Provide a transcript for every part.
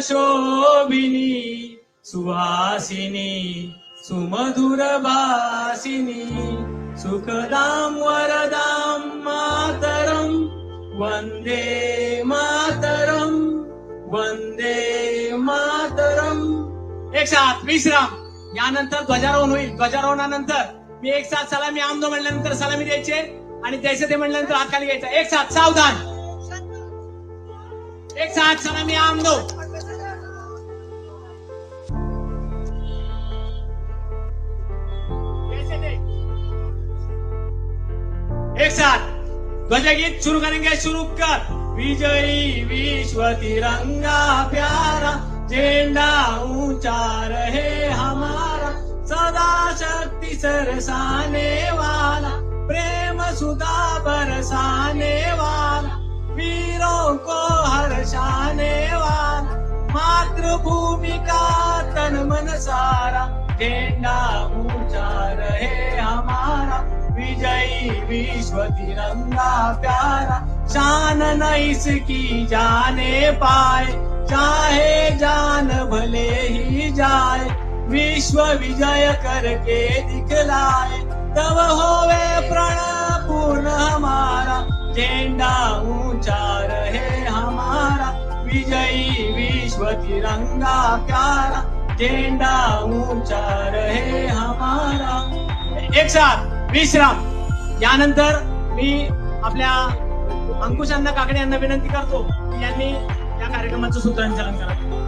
शोभिनी सुहासिनी सुमधुर भासिनी सुखदां वरदां मातरं वन्दे मातरं वन्दे मातरम एक साथ विश्राम। यानंतर ध्वजारोहण होईल. ध्वजारोहणानंतर मी एक साथ सलामी आमदो म्हणल्यानंतर सलामी द्यायचे आणि द्यायचं ते म्हणल्यानंतर हात खाली घ्यायचा. एक साथ सावधान. एक साथ सलामी आमदो. एक साथ ध्वजगीत शुरू करेंगे, शुरू कर। विजयी विश्व तिरंगा प्यारा, झंडा ऊँचा रहे हमारा, सदा शक्ति सरसाने वाला, प्रेम सुधा बरसाने वाला, वीरों को हर्षाने वाला, मातृभूमि का तन मन सारा, झंडा ऊँचा रहे हमारा विजयी विश्व तिरंगा प्यारा। शान न इसकी जाने पाए। चाहे जान भले ही जाए। विश्व विजय करके दिखलाए। तब होवे प्रण पूर्ण हमारा। झेंडा ऊँचा रहे हमारा। विजयी विश्व तिरंगा प्यारा। झंडा ऊँचा रहे हमारा। एक साथ। विश्राम यानंतर मी आपल्या अंकुशांना काकडे यांना विनंती करतो की यांनी या कार्यक्रमाचं सूत्रांचलन करावं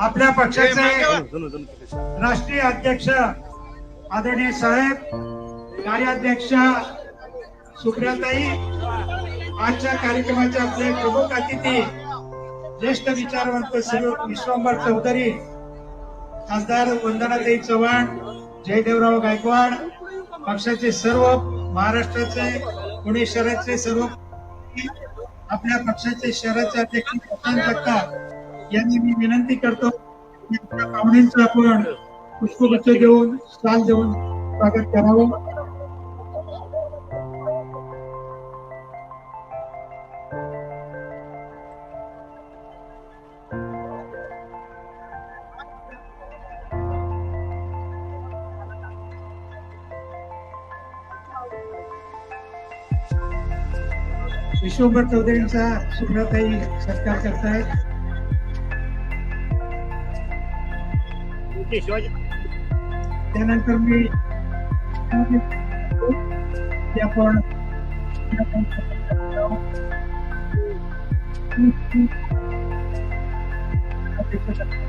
आपल्या पक्षाचे राष्ट्रीय अध्यक्ष आदरणीय साहेब कार्याध्यक्ष सुप्रियाताई आजच्या कार्यक्रमाचे आपले प्रमुख अतिथी ज्येष्ठ विचारवंत श्री विश्वंभर चौधरी खासदार वंदनाताई चव्हाण जयदेवराव गायकवाड पक्षाचे सर्व महाराष्ट्राचे पुणे शहराचे सर्व आपल्या पक्षाचे शहराचे अध्यक्ष प्रशांत जगताप यांनी मी विनंती करतो की आपल्या पाहुण्यांचं आपण पुष्पगुच्छ देऊन साल देऊन स्वागत करावं. विश्वंभर चौधरींचा सुप्रताई सत्कार करतायत त्यानंतर मी आपण स्वागत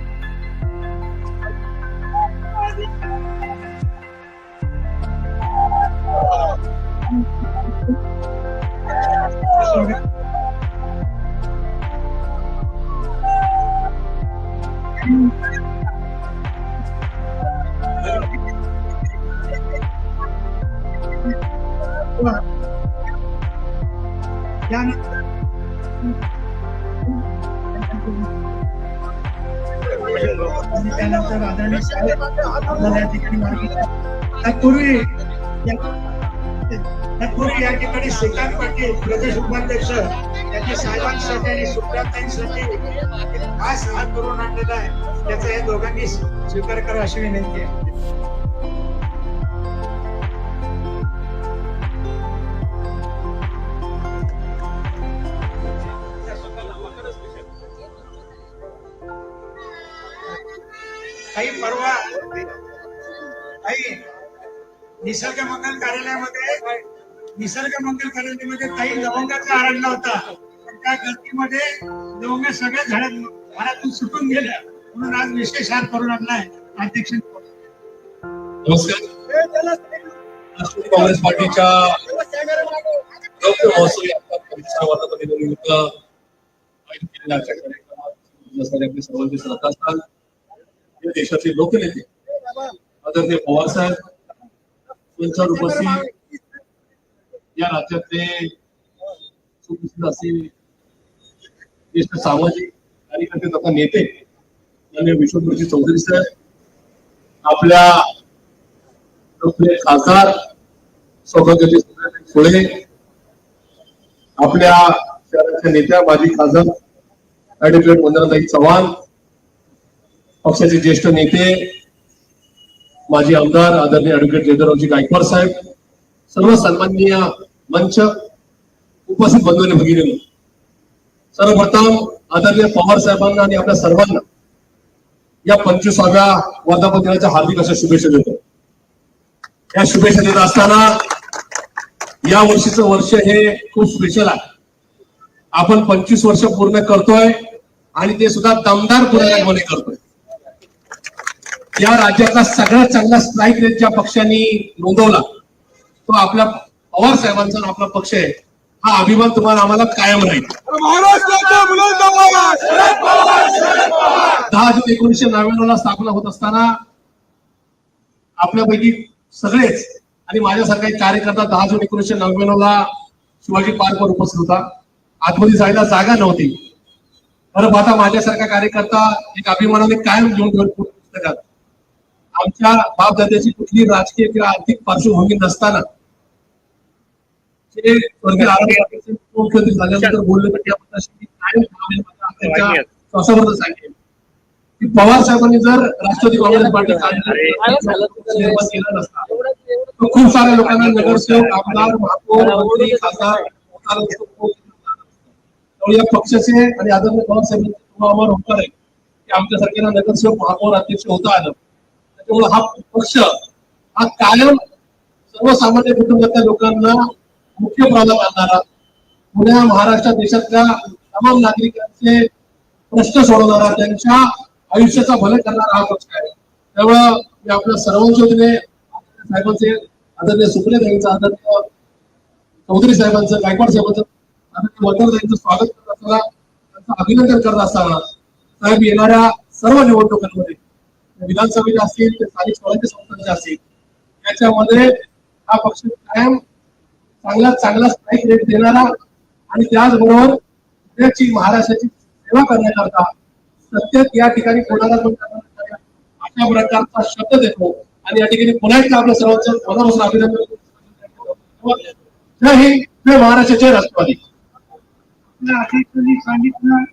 त्यानंतर आदरणीय आपल्याला या ठिकाणी तत्पूर्वी तत्पूर्वी या ठिकाणी श्रीकांत पाटील प्रदेश उपाध्यक्ष यांनी साहेबांसाठी आणि सुप्रियाताईंसाठी एक खास हात करून आणलेला आहे. त्याचा या दोघांनी स्वीकार करा अशी विनंती आहे. काही परवा काही निसर्ग मंगल कार्यालयामध्ये निसर्ग मंगल कार्यालयामध्ये काही लवंगाचा आरडला होता. पण त्या गर्दीमध्ये लवंग सगळ्या झाडात घरातून सुटून गेल्या म्हणून आज विशेष हार करून आणलाय अध्यक्ष नमस्कार. राष्ट्रवादी काँग्रेस पार्टीच्या महोत्सव वातावरणानिमित्त आयोजित केलेल्या कार्यक्रमात सर्वांचे असतात या देशाचे लोकनेते. आदरणीय पवारसाहेब यांच्यावर उपस्थित या राज्यातले सुप्रसिद्ध असे ज्येष्ठ सामाजिक कार्यकर्ते तथा नेते माननीय विश्वगुरुजी चौधरी साहेब आपल्या आपले खासदार सौभाग्यजी सुळे आपल्या शहराच्या नेत्या माजी खासदार ऍडव्होकेट वंदनाताई चव्हाण पक्षाचे ज्येष्ठ नेते माजी आमदार आदरणीय ऍडव्होकेट जयदरावजी गायकवाड साहेब सर्व सन्माननीय मंच उपस्थित बंधूने भगिनी सर्वप्रथम आदरणीय पवार साहेबांना आणि आपल्या सर्वांना या पंचवीसाव्या वर्धापन दिनाच्या हार्दिक अशा शुभेच्छा देतो. या शुभेच्छा देत असताना या वर्षीचं वर्ष हे खूप स्पेशल आहे. आपण पंचवीस वर्ष पूर्ण करतोय आणि ते सुद्धा दमदार पुण्यामध्ये करतोय. या राज्यातला सगळ्यात चांगला स्ट्राईक रेट ज्या पक्षांनी नोंदवला तो आपल्या पवार साहेबांचा आपला पक्ष आहे हा अभिमान तुम्हाला आम्हाला कायम राहील. दहा जून एकोणीसशे नव्याण्णव ला स्थापना होत असताना आपल्यापैकी सगळेच आणि माझ्यासारखा एक कार्यकर्ता दहा जून एकोणीसशे नव्याण्णव ला शिवाजी पार्कवर उपस्थित होता. आतमध्ये जायला जागा नव्हती. खरं पाहता माझ्यासारखा कार्यकर्ता एक अभिमानाने कायम घेऊन ठेवत पुस्तकात आमच्या बापदाद्याची कुठली राजकीय किंवा आर्थिक पार्श्वभूमी नसताना ते स्वर्गीय मुख्यमंत्री झाल्यानंतर बोलले सांगेल की पवार साहेबांनी जर राष्ट्रवादी काँग्रेस पार्टी काढली निर्माण केला नसता. तर खूप साऱ्या लोकांना नगरसेवक आमदार महापौर मंत्री खासदार. त्यामुळे या पक्षाचे आणि आदरणीय पवार साहेबांचे होणार आहे. की आमच्यासारख्यांना नगरसेवक महापौर अध्यक्ष होता आलं. त्याच्यामुळे हा पक्ष हा कायम सर्वसामान्य कुटुंबातल्या लोकांना मुख्य प्रॉब्लेम आणणारा पुण्या महाराष्ट्र देशातल्या तमाम नागरिकांचे प्रश्न सोडवणारा त्यांच्या आयुष्याचा भले करणारा हा पक्ष आहे. त्यामुळं मी आपल्या सर्वांच्या वतीने साहेबांचे आदरणीय सुप्रिया ताईंचं आदरणीय चौधरी साहेबांचं गायकवाड साहेबांचं आदरणीय वंदर ताईंचं स्वागत करत असताना त्यांचं अभिनंदन करत असताना साहेब येणाऱ्या सर्व निवडणुकांमध्ये विधानसभेच्या असतील ते स्थानिक स्वराज्य संस्थांच्या असतील त्याच्यामध्ये हा पक्ष कायम चांगला चांगला स्ट्राईक रेट देणारा आणि त्याचबरोबर पुण्याची महाराष्ट्राची सेवा करण्याकरता सत्यात या ठिकाणी कोणाला पण अशा प्रकारचा शब्द देतो. आणि या ठिकाणी पुन्हा एकदा आपल्या सर्वांचं मनापासून अभिनंदन जय हिंद जय महाराष्ट्र जय राष्ट्रवादी. सांगितलं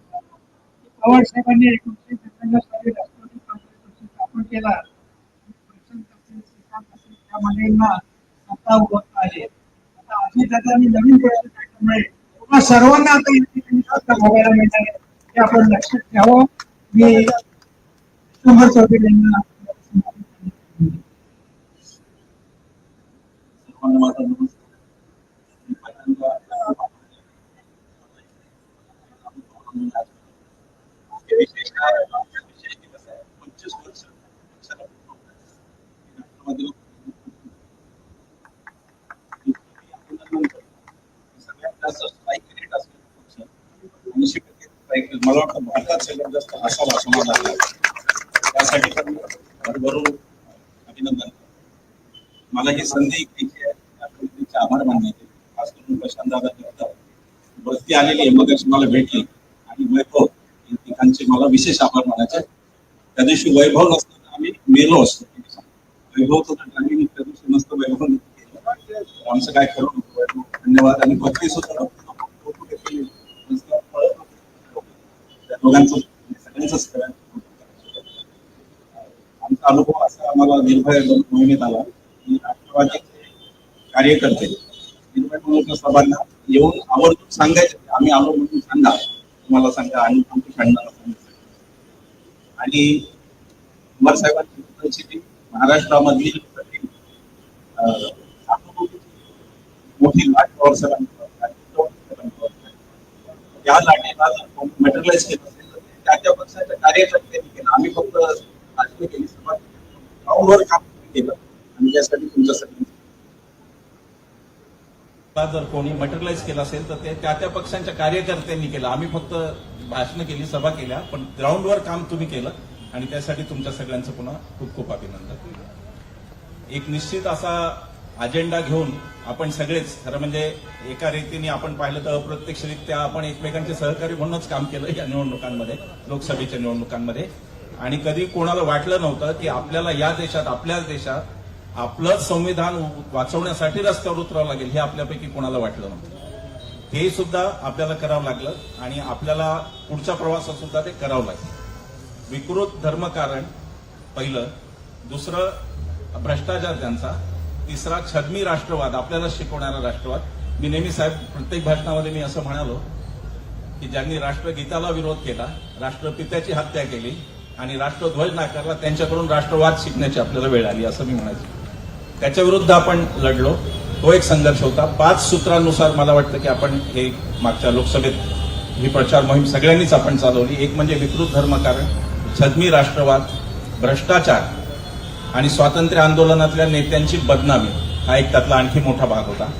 पवार साहेबांनी एकोणीसशे सत्त्याण्णव साली कृतीला नवीन सर्वांना आता या मिळणार हे आपण लक्षात घ्यावं मी शंभर चौधरी यांना सर्वांना माझा नमस्कार मी पहिल्यांदा हे विशेष काय आहे? विशेष दिवस आहे. पंचवीस वर्ष पक्षाला पूर्ण होत आहे. राष्ट्रवादीला सगळ्यात जास्त strike rate असलेला पक्ष. ऐंशी टक्के strike rate. मला वाटतं भारतात सगळ्यात जास्त असावा असं मला त्यासाठी पण भरभरून अभिनंदन. मला ही संधी त्याचे आहे. आभार मानण्याचे. खास करून प्रशांत दादा करतात बस्ती आलेली आहे. मग मला भेटली. आणि वैभव या ठिकाणचे मला विशेष आभार मानायचे त्या दिवशी वैभव नसतं आम्ही मेलो असतो. वैभवचं तर ड्रायव्हिंग त्या दिवशी नसतं वैभव आमचं काय खरं नको वैभव धन्यवाद. आणि बत्ती सुद्धा नव्हतं. कौतुक केली. नुसतं फळं नव्हतं. त्या दोघांचं सगळ्यांचं आमचा अनुभव असा आम्हाला निर्भय मोहिमेत आला. की राष्ट्रवादीचे कार्यकर्ते निर्भय मोहिमेच्या सभांना येऊन आवर्जून सांगायचे. आम्ही आलो म्हणून सांगा. तुम्हाला सांगा आणि आमच्या फ्रेंडांना सांगा. आणि कुमार साहेबांची परिस्थिती महाराष्ट्रामधली मोठी लाट पवार साहेबांची या लाटेला मटेरियलाइज केलं असेल तर ते त्या त्या पक्षाच्या कार्यकर्त्यांनी केलं आम्ही फक्त राजकीय केली सभा ग्राउंडवर काम केलं आणि तुमच्यासाठी. जर कोणी मटेरियलाइज केला असेल तर ते त्या त्या पक्षांच्या कार्यकर्त्यांनी केलं. आम्ही फक्त भाषणं केली सभा केल्या पण ग्राउंडवर काम तुम्ही केलं. आणि त्यासाठी तुमच्या सगळ्यांचं पुन्हा खूप खूप अभिनंदन. एक निश्चित असा अजेंडा घेऊन आपण सगळेच खरं म्हणजे एका रीतीने आपण पाहिलं तर अप्रत्यक्षरित्या आपण एकमेकांचे सहकारी म्हणूनच काम केलं या निवडणुकांमध्ये लोकसभेच्या निवडणुकांमध्ये. आणि कधी कोणाला वाटलं नव्हतं की आपल्याला या देशात आपल्याच देशात आपलं संविधान वाचवण्यासाठी रस्त्यावर उतरावं लागेल हे आपल्यापैकी कोणाला वाटलं नव्हतं. हे सुद्धा आपल्याला करावं लागलं आणि आपल्याला पुढच्या प्रवासात सुद्धा ते करावं लागलं. विकृत धर्मकारण पहिलं. दुसरं भ्रष्टाचार त्यांचा. तिसरा छदमी राष्ट्रवाद आपल्याला शिकवणारा राष्ट्रवाद. मी नेहमी साहेब प्रत्येक भाषणामध्ये मी असं म्हणालो की ज्यांनी राष्ट्रगीताला विरोध केला राष्ट्रपित्याची हत्या केली आणि राष्ट्रध्वज नाकारला त्यांच्याकडून राष्ट्रवाद शिकण्याची आपल्याला वेळ आली असं मी म्हणायचं. त्याच्या विरुद्ध आपण लढलो. तो एक संघर्ष होता. पाच सूत्रांनुसार मला वाटतं की आपण हे मागच्या लोकसभेत ही प्रचार मोहीम सगळ्यांनीच आपण चालवली. एक म्हणजे विकृत धर्मकारण छदमी राष्ट्रवाद भ्रष्टाचार आणि स्वातंत्र्य आंदोलनातल्या नेत्यांची बदनामी हा एक त्यातला आणखी मोठा भाग होता.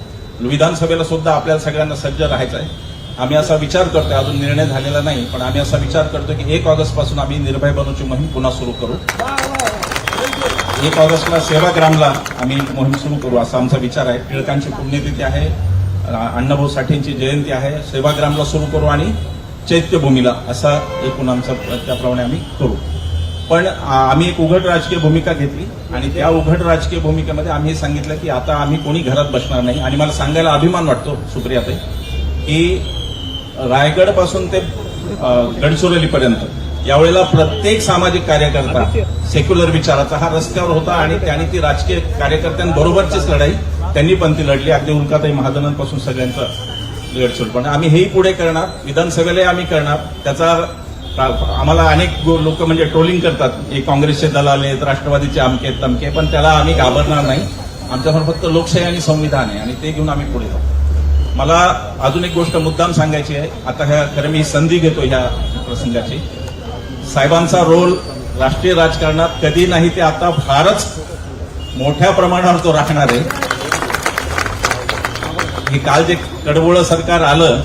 विधानसभेला सुद्धा आपल्याला सगळ्यांना सज्ज राहायचं आहे. आम्ही असा विचार करतोय. अजून निर्णय झालेला नाही पण आम्ही असा विचार करतोय की एक ऑगस्टपासून आम्ही निर्भय बनूची मोहीम पुन्हा सुरू करू. एक ऑगस्टला सेवाग्रामला आम्ही मोहीम सुरू करू असा आमचा विचार आहे. टिळकांची पुण्यतिथी आहे. अण्णाभाऊ साठेंची जयंती आहे. सेवाग्रामला सुरू करू आणि चैत्यभूमीला असा एकूण आमचा त्याप्रमाणे आम्ही करू. पण आम्ही एक उघड राजकीय भूमिका घेतली आणि त्या उघड राजकीय भूमिकेमध्ये आम्ही हे सांगितलं की आता आम्ही कोणी घरात बसणार नाही. आणि मला सांगायला अभिमान वाटतो सुप्रियाताई की रायगडपासून ते गडचिरोलीपर्यंत यावेळेला प्रत्येक सामाजिक कार्यकर्ता सेक्युलर विचाराचा हा रस्त्यावर होता आणि त्यांनी ती राजकीय कार्यकर्त्यांबरोबरचीच लढाई त्यांनी पण ती लढली. अगदी उल्काताई महाजनांपासून सगळ्यांचं गडचिरोली. पण आम्ही हेही पुढे करणार विधानसभेलाही आम्ही करणार. त्याचा आम्हाला अनेक लोक म्हणजे ट्रोलिंग करतात. हे काँग्रेसचे दलाल आहेत राष्ट्रवादीचे अमके तमके पण त्याला आम्ही घाबरणार नाही. आमच्याकडे फक्त लोकशाही आणि संविधान आहे आणि ते घेऊन आम्ही पुढे जाऊ. मला अजून एक गोष्ट मुद्दाम सांगायची आहे. आता ह्या खरं मी संधी घेतो ह्या प्रसंगाची. साहेबांचा रोल राष्ट्रीय राजकारणात कधी नाही ते आता फारच मोठ्या प्रमाणावर तो राहणार आहे. हे काल जे कडबोळं सरकार आलं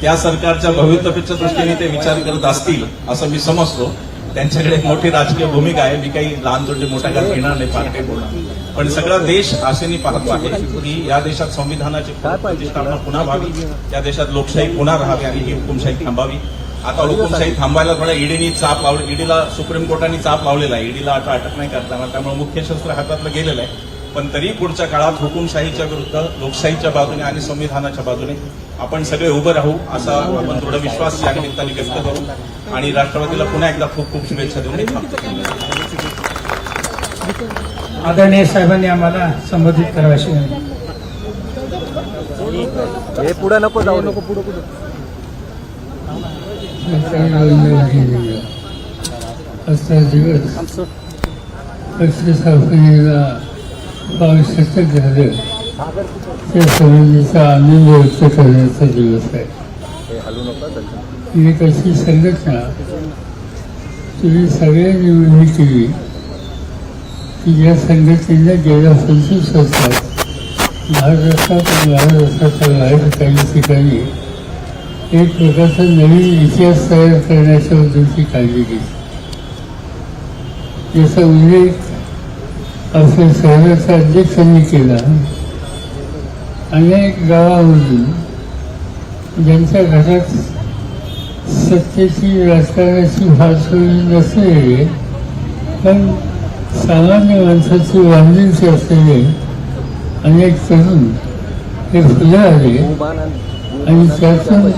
त्या सरकारच्या भवितव्याच्या दृष्टीने ते विचार करत असतील असं मी समजतो. त्यांच्याकडे मोठी राजकीय भूमिका आहे. मी काही लहान तोंडी मोठ्या घात घेणार नाही फार काही बोलणार पण सगळा देश आशेने पाहतो आहे की या देशात संविधानाची प्रतिष्ठापना पुन्हा व्हावी या देशात लोकशाही पुन्हा राहावी आणि ही हुकुमशाही थांबावी. आता हुकुमशाही थांबायला थोडा ईडीनी चाप लावली ईडीला सुप्रीम कोर्टाने चाप लावलेला आहे. ईडीला आता अटक नाही करता येणार त्यामुळे मुख्य शस्त्र हातातलं गेलेलं आहे. पण तरी पुढच्या काळात हुकुमशाहीच्या विरुद्ध लोकशाहीच्या बाजूने आणि संविधानाच्या बाजूने आपण सगळे उभं राहू असा आपण दृढ विश्वास या निमित्ताने व्यक्त करू. आणि राष्ट्रवादीला पुन्हा एकदा खूप खूप शुभेच्छा देऊन आदरणीय साहेबांनी आम्हाला संबोधित करावाशी. हे पुढे नको जाऊ. नको पुढे पुढे. दिवस पक्षस्थापनेला बावीस शतक झालं. त्या संबंधीचा आनंद व्यक्त करण्याचा दिवस आहे. एक अशी संघटना तुम्ही सगळ्यांनी मिळून केली की या संघटनेला गेल्या पंचवीस वर्षात महाराष्ट्रात महाराष्ट्राच्या बाहेर काही ठिकाणी एक प्रकारचा नवीन इतिहास तयार करण्याच्या बद्दलची काळजी घेतली याचा उल्लेख आपल्या शहराच्या अध्यक्षांनी केला अनेक गावामधून ज्यांच्या घरात सत्तेची राजकारणाची फार नसलेले पण सामान्य माणसाची वांधिलची असलेले अनेक तरुण हे फुलं आले. आणि त्यातून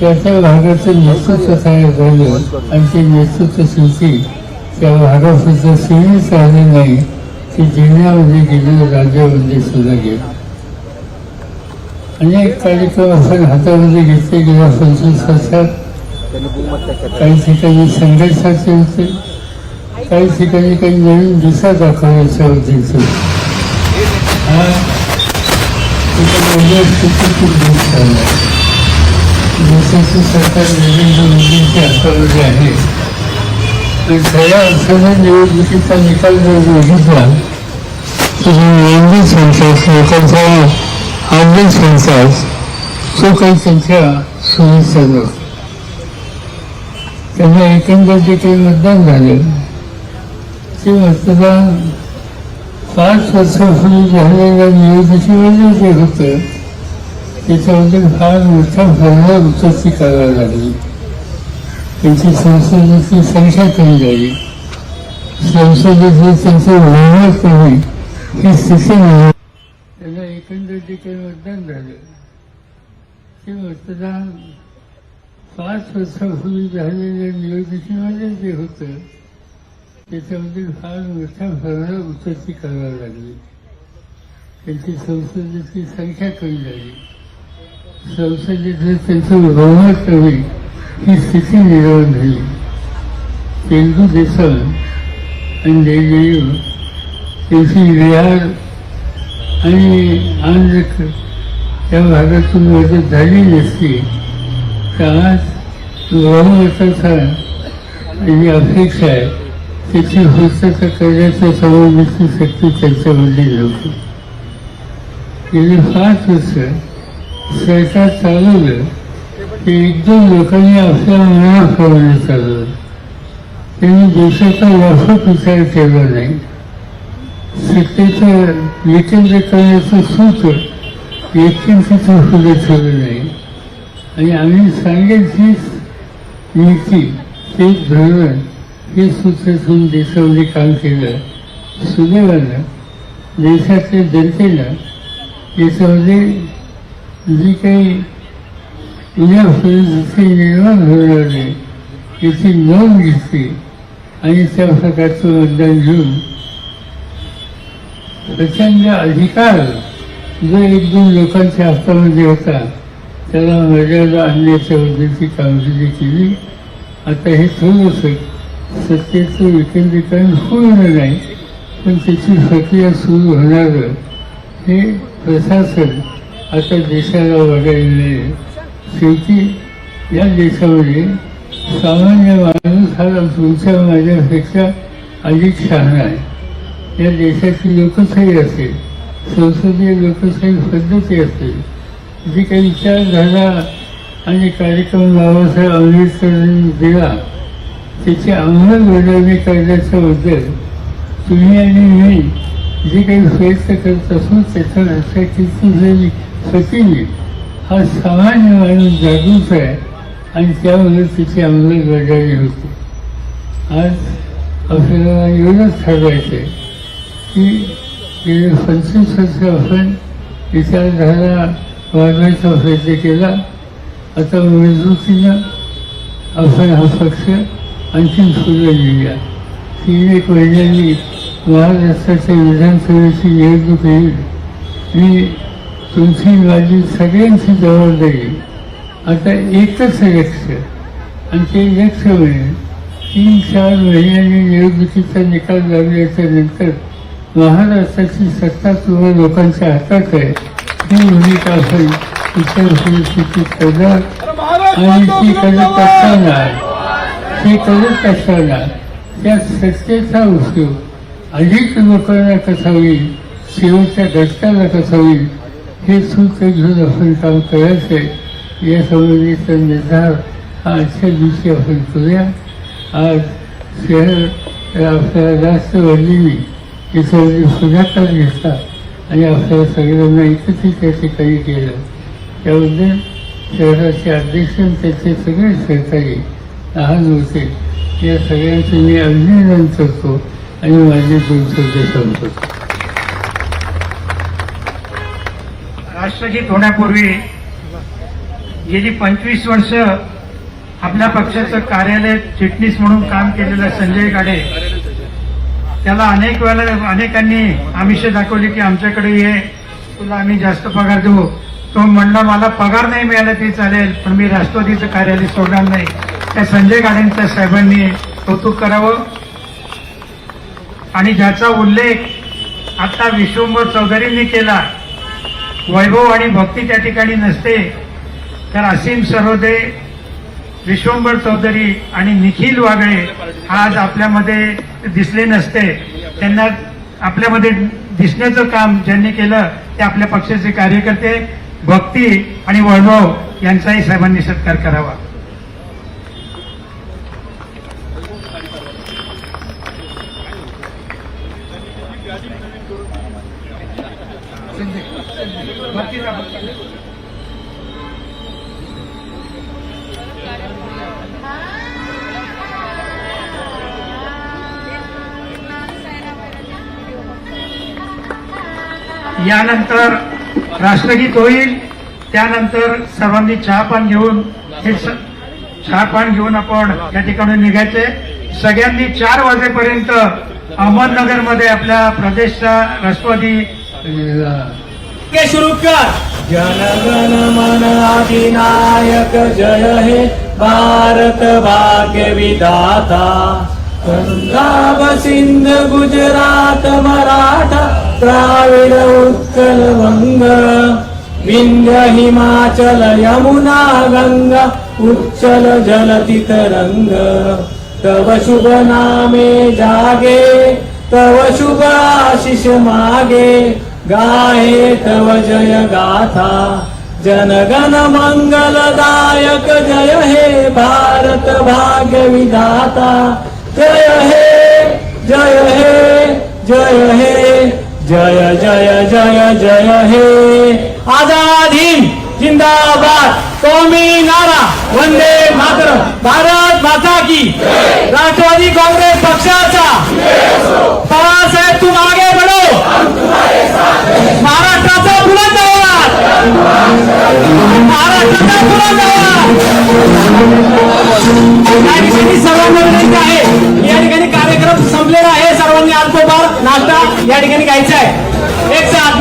त्याच्या भागाचं नेतृत्व काय झालं आणि ते नेतृत्व शेवटी त्या भागापुरतं सीमित राहिले नाही. ते जिल्ह्यामध्ये गेले राज्यामध्ये सुद्धा गेले. अनेक कार्यक्रम आपण हातामध्ये घेतले गेल्या पंचवीस वर्षात काही ठिकाणी संघर्षाचे होते. काही ठिकाणी काही नवीन दिशा दाखवायच्या उद्देश हा. एका वेगळ्या स्थितीतून देश चालला आहे. देशाचे सरकार नरेंद्र मोदींच्या हातामध्ये आहे आणि खऱ्या अर्थाने निवडणुकीचा निकाल जर बघितला तर एवढीच म्हणतात लोकांचा आदेश म्हणतात तो काही त्यांच्या सोयीचा नव्हता त्यांना एकंदर जे काही मतदान झाले ते मतदान पाच वर्षापूर्वी झालेल्या निवडणुकीमध्ये जे होतं त्याच्यामध्ये फार मोठा प्रमाणात उतरती करावी लागली त्यांची संसदेची संख्या कमी झाली संसदेची त्यांची मेहनत कमी ही स्थिती नाही त्यांना एकंदर जे काही मतदान झालं ते मतदान पाच वर्षापूर्वी झालेल्या निवडणुकीमध्ये जे होतं त्याच्यामध्ये फार मोठ्या प्रमाणात उत्पत्ती करावी लागली. त्यांची संसदेची संख्या कमी झाली. संसदेचं त्यांचं व्यवहार कमी ही स्थिती निर्माण झाली. तेलगू देशम आणि जयदेव त्यांची बिहार आणि आंध्र या भागातून मदत झाली नसती. तर आज बहुमताचा जी अपेक्षा आहे. त्याची पूर्तता करण्याच्या संबंधीची शक्ती त्यांच्यामध्ये नव्हती गेली पाच वर्ष सरकार चालवलं की एकदम लोकांनी आपल्या मनाप्रमाणे चालवलं. त्यांनी देशाचा व्यापक विचार केला नाही. सत्तेचं विकेंद्र करण्याचं सूत्र व्यक्तींचं पुढे ठेवलं नाही. आणि आम्ही सांगेल हीच नीती ते धोरण हे सूत्र देशामध्ये काम केलं सुदैवानं देशातल्या जनतेला याच्यामध्ये जी काही उद्या जसे निर्माण होणार याची नोंद घेतली आणि त्या प्रकारचं मतदान घेऊन प्रचंड अधिकार जो एक दोन लोकांच्या हातामध्ये होता त्याला मर्यादा आणण्याच्या पद्धतीची कामगिरी केली. आता हे थोडंसं सत्तेचं विकेंद्रीकरण होणार नाही पण त्याची प्रक्रिया सुरू होणारं हे प्रशासन आता देशाला वगैरे शेवटी या देशामध्ये सामान्य माणूस हा तुमच्या माझ्यापेक्षा अधिक शहाणा आहे. या देशाची लोकशाही असेल संसदीय लोकशाही पद्धती असेल जी काही विचारधारा आणि कार्यक्रम बाबासाहेब आंबेडकरांनी दिला त्याची अंमलबजावणी करण्याच्याबद्दल तुम्ही आणि मी जे काही प्रयत्न करत असू त्याचा लक्षात घेतली प्रतिनिधी हा सामान्य माणूस जागृत आहे आणि त्यामुळे तिची अंमलबजावणी होते. आज आपल्याला एवढंच ठरवायचं आहे की गेले पंचवीस वर्ष आपण विचारधारा वाढवायचा प्रयत्न केला. आता मजबूतीनं आपण हा पक्ष आणखीन पुढे नेऊया तीन एक महिन्यांनी महाराष्ट्राच्या विधानसभेची निवडणूक येईल मी तुमची माझी सगळ्यांची जबाबदारी आता एकच लक्ष आणि ते लक्ष म्हणजे तीन चार महिन्यांनी निवडणुकीचा निकाल लागल्याच्या नंतर महाराष्ट्राची सत्ता तुम्हा लोकांच्या हातात आहे. ही भूमिका आपण इतर परिस्थितीत करणार आणि ती करत असताना ते करू असताना त्या सत्तेचा उपयोग अधिक लोकांना कसा होईल? शेवटच्या घटकाला कसा होईल? हे सूत्र घेऊन आपण काम करायचं आहे या संबंधीचा निर्धार हा आजच्या दिवशी आपण करूया. आज शहर आपल्याला जास्त वाढलेली याच्यामध्ये पुढाकार घेतला आणि आपल्याला सगळ्यांना एकत्रित त्या ठिकाणी केलं. त्याबद्दल शहराचे अध्यक्ष त्याचे सगळे सहकारी लहान होते या सगळ्यांचं मी अभिनंदन करतो आणि माझे दोन सांगतो राष्ट्रगीत होण्यापूर्वी गेली पंचवीस वर्ष आपल्या पक्षाचं कार्यालय चिटणीस म्हणून काम केलेलं संजय गाडे त्याला अनेक वेळेला अनेकांनी आमिष दाखवली की आमच्याकडे ये तुला आम्ही जास्त पगार देऊ. तो म्हणला मला पगार नाही मिळाला तरी चालेल पण मी राष्ट्रवादीचं कार्यालय सोडणार नाही. त्या संजय गाडेंच्या साहेबांनी कौतुक करावं. आणि ज्याचा उल्लेख आता विश्वंभर चौधरींनी केला वैभव आणि भक्ती त्या ठिकाणी नसते तर असीम सरोदे विश्वंभर चौधरी आणि निखिल वागळे आज आपल्यामध्ये दिसले नसते. त्यांना आपल्यामध्ये दिसण्याचं काम ज्यांनी केलं ते आपल्या पक्षाचे कार्यकर्ते भक्ती आणि वैभव यांचाही साहेबांनी सत्कार करावा. यानंतर राष्ट्रगीत होईल त्यानंतर सर्वांनी चहापान घेऊन हे चहापान घेऊन आपण या ठिकाणी निघायचे. सगळ्यांनी चार वाजेपर्यंत अहमदनगरमध्ये आपल्या प्रदेशचा राष्ट्रवादी के शुरू कर. जनगण मन अधिनायक जय हे भारत भाग्य विधाता. पंजाब सिंध गुजरात मराठा द्राविड उत्कल वंग विंध्य हिमाचल यमुना गंगा उच्चल जलती तरंग तव शुभ नामे जागे तव शुभ आशिष मागे गाहे तव जय गाथा। जनगण मंगलदायक जय हे भारत भाग्य विधाता जय हे जय हे जय हे जय जय जय जय हे. आझाद हिंद जिंदाबाद. कौमी नारा वंदे मातरम. भारत माता की राष्ट्रवादी काँग्रेस पक्षाचा. बाळासाहेब तुम्हाला आगे बढ़ो महाराष्ट्राचा बुलंद आवाज महाराष्ट्राचा बुलंद आवाज या ठिकाणी सर्वांना विनंती आहे या ठिकाणी कार्यक्रम संपलेला आहे सर्वांनी अल्पोपार नाश्ता या ठिकाणी घ्यायचा आहे एक साथ